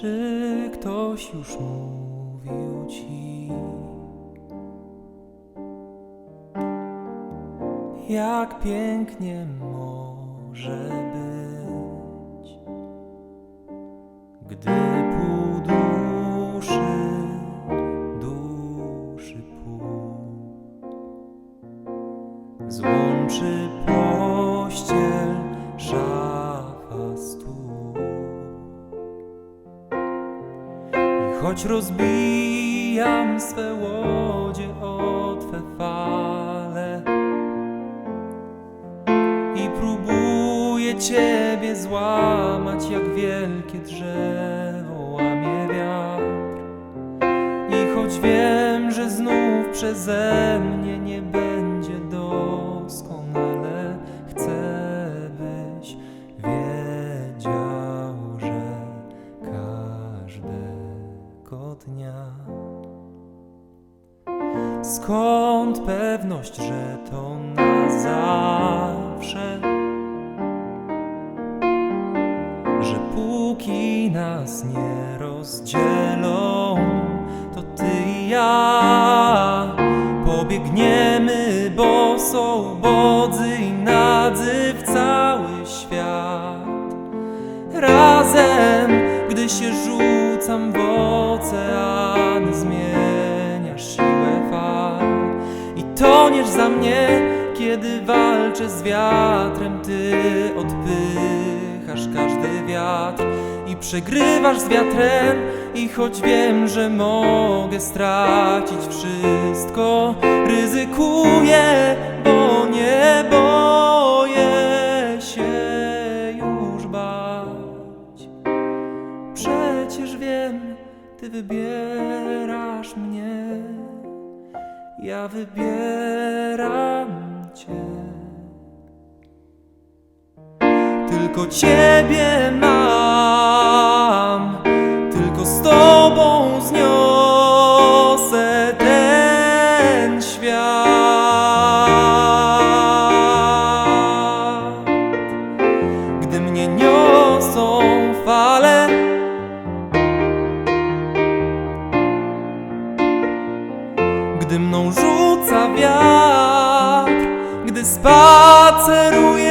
Czy ktoś już mówił ci, jak pięknie może rozbijam swe łodzie o twe fale i próbuję Ciebie złamać jak wielkie drzewo łamie wiatr. I choć wiem, że znów przeze mnie nie będzie doskonale, chcę byś wiedział, że każdego dnia. Skąd pewność, że to na zawsze? Że póki nas nie rozdzielą, to ty i ja pobiegniemy, bo są bodzy i nadzy w cały świat. Razem, gdy się rzucam w ocean, zmieniasz siłę fal i toniesz za mnie, kiedy walczę z wiatrem. Ty odpychasz każdy wiatr i przegrywasz z wiatrem. I choć wiem, że mogę stracić wszystko, ryzykuję, bo ty wybierasz mnie, ja wybieram cię. Tylko ciebie mam, tylko z tobą zniosę ten świat. Gdy mnie niosą gdy mną rzuca wiatr, gdy spaceruję